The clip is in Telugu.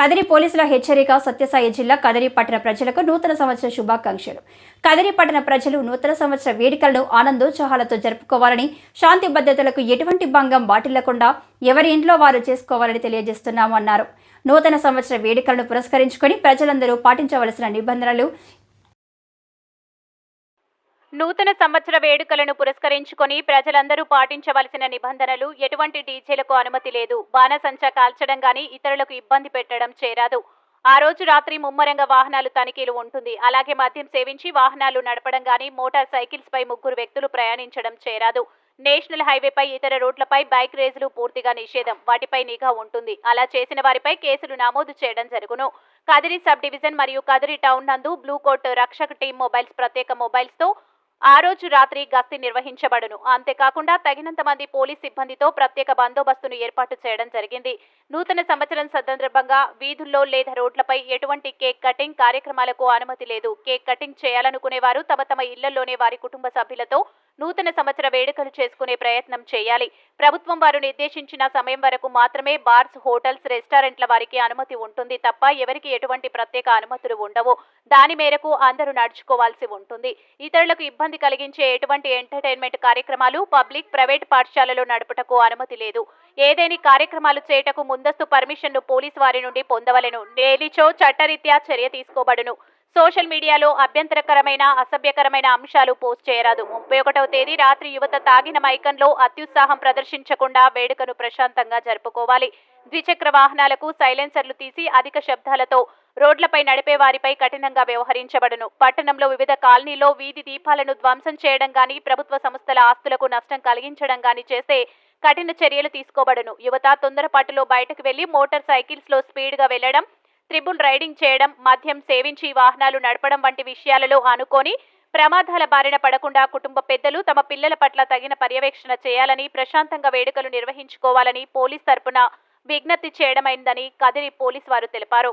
కదిరి పోలీసుల హెచ్చరిక సత్యసాయి జిల్లా కదిరి పట్టణ ప్రజలకు నూతన సంవత్సర శుభాకాంక్షలు. కదిరి పట్టణ ప్రజలు నూతన సంవత్సర వేడుకలను ఆనందోత్సాహాలతో జరుపుకోవాలని శాంతి భద్రతలకు ఎటువంటి భంగం వాటిల్లకుండా ఎవరి ఇంట్లో వారు చేసుకోవాలని తెలియజేస్తున్నామన్నారు. నూతన సంవత్సర వేడుకలను పురస్కరించుకొని ప్రజలందరూ పాటించవలసిన నిబంధనలు నూతన సంవత్సర వేడుకలను పురస్కరించుకొని ప్రజలందరూ పాటించవలసిన నిబంధనలు ఎటువంటి డీజేలకు అనుమతి లేదు. బాణసంచా కాల్చడం గాని ఇతరులకు ఇబ్బంది పెట్టడం చేరాదు. ఆ రోజు రాత్రి ముమ్మరంగా వాహనాలు తనిఖీలు ఉంటుంది. అలాగే మద్యం సేవించి వాహనాలు నడపడం గాని మోటార్ సైకిల్స్ పై ముగ్గురు వ్యక్తులు ప్రయాణించడం చేరాదు. నేషనల్ హైవేపై ఇతర రోడ్లపై బైక్ రేసులు పూర్తిగా నిషేధం. వాటిపై నిఘా ఉంటుంది. అలా చేసిన వారిపై కేసులు నమోదు చేయడం జరుగును. కదిరి సబ్ డివిజన్ మరియు కదిరి టౌన్ నందు బ్లూ కోట్ రక్షక టీం మొబైల్స్ ప్రత్యేక మొబైల్స్తో ఆ రోజు రాత్రి గస్తీ నిర్వహించబడును. అంతేకాకుండా తగినంత మంది పోలీస్ సిబ్బందితో ప్రత్యేక బందోబస్తును ఏర్పాటు చేయడం జరిగింది. నూతన సంవత్సరం సందర్భంగా వీధుల్లో లేదా రోడ్లపై ఎటువంటి కేక్ కటింగ్ కార్యక్రమాలకు అనుమతి లేదు. కేక్ కటింగ్ చేయాలనుకునేవారు తమ తమ ఇళ్ళలోనే వారి కుటుంబ సభ్యులతో నూతన సంవత్సర వేడుకలు చేసుకునే ప్రయత్నం చేయాలి. ప్రభుత్వం వారు నిర్దేశించిన సమయం వరకు మాత్రమే బార్స్ హోటల్స్ రెస్టారెంట్ల వారికి అనుమతి ఉంటుంది తప్ప ఎవరికి ఎటువంటి ప్రత్యేక అనుమతులు ఉండవు. దాని మేరకు అందరూ నడుచుకోవాల్సి ఉంటుంది. ఇతరులకు ఇబ్బంది కలిగించే ఎటువంటి ఎంటర్టైన్మెంట్ కార్యక్రమాలు పబ్లిక్ ప్రైవేట్ పాఠశాలలో నడుపుటకు అనుమతి లేదు. ఏదేని కార్యక్రమాలు చేయటకు ముందస్తు పర్మిషన్ను పోలీసు వారి నుండి పొందవలెను. లేనిచో చట్టరీత్యా చర్య తీసుకోబడును. సోషల్ మీడియాలో అభ్యంతరకరమైన అసభ్యకరమైన అంశాలు పోస్ట్ చేయరాదు. ముప్పై ఒకటవ తేదీ రాత్రి యువత తాగిన మైకంలో అత్యుత్సాహం ప్రదర్శించకుండా వేడుకను ప్రశాంతంగా జరుపుకోవాలి. ద్విచక్ర వాహనాలకు సైలెన్సర్లు తీసి అధిక శబ్దాలతో రోడ్లపై నడిపే వారిపై కఠినంగా వ్యవహరించబడును. పట్టణంలో వివిధ కాలనీలో వీధి దీపాలను ధ్వంసం చేయడం గాని ప్రభుత్వ సంస్థల ఆస్తులకు నష్టం కలిగించడం గాని చేస్తే కఠిన చర్యలు తీసుకోబడును. యువత తొందరపాటులో బయటకు వెళ్ళి మోటార్ సైకిల్స్లో స్పీడ్గా వెళ్ళడం త్రిబుల్ రైడింగ్ చేయడం మద్యం సేవించి వాహనాలు నడపడం వంటి విషయాలలో అనుకొని ప్రమాదాల బారిన పడకుండా కుటుంబ పెద్దలు తమ పిల్లల పట్ల తగిన పర్యవేక్షణ చేయాలని ప్రశాంతంగా వేడుకలు నిర్వహించుకోవాలని పోలీస్ తరపున విజ్ఞప్తి చేయడమైందని కదిరి పోలీస్ వారు తెలిపారు.